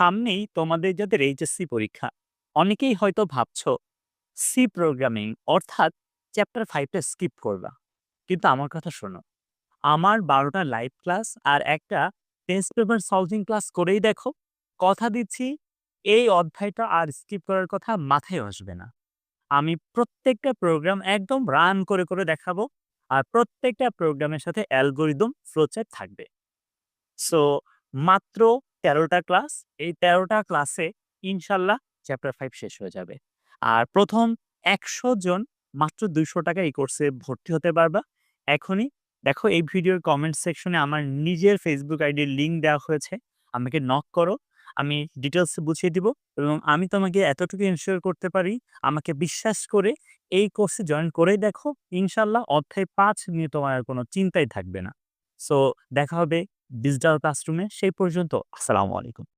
সামনেই তোমাদের যাদের এইচএসসি পরীক্ষা, অনেকেই হয়তো ভাবছ সি প্রোগ্রামিং অর্থাৎ চ্যাপ্টার ফাইভটা স্কিপ করবা। কিন্তু আমার কথা শোনো। আমার বারোটা লাইভ ক্লাস আর একটা টেস্ট পেপার সলভিং ক্লাস করেই দেখো। কথা দিচ্ছি এই অধ্যায়টা আর স্কিপ করার কথা মাথায় আসবে না। আমি প্রত্যেকটা প্রোগ্রাম একদম রান করে, করে দেখাবো। আর প্রত্যেকটা প্রোগ্রামের সাথে অ্যালগোরিদম ফ্লোচার্ট থাকবে। সো মাত্র ১৩ টা ক্লাস। এই ১৩ টা ক্লাসে ইনশাআল্লাহ চ্যাপ্টার 5 শেষ হয়ে যাবে। আর ১ম ১০০ জন মাত্র ৳২০০ এই কোর্সে ভর্তি হতে পারবা। এখনই দেখো এই ভিডিওর কমেন্ট সেকশনে আমার নিজের ফেসবুক আইডির লিংক দেওয়া হয়েছে। আমাকে নক করো। আমি ডিটেলস বুঝিয়ে দিব এবং আমি তোমাকে এতটুকু এনশিওর করতে পারি, আমাকে বিশ্বাস করে এই কোর্সে জয়েন করেই দেখো। ইনশাল্লাহ অধ্যায় পাঁচ নিয়ে তোমার কোনো চিন্তাই থাকবে না। সো দেখা হবে ডিজিটাল ক্লাসরুমে। সেই পর্যন্ত আসসালামু আলাইকুম।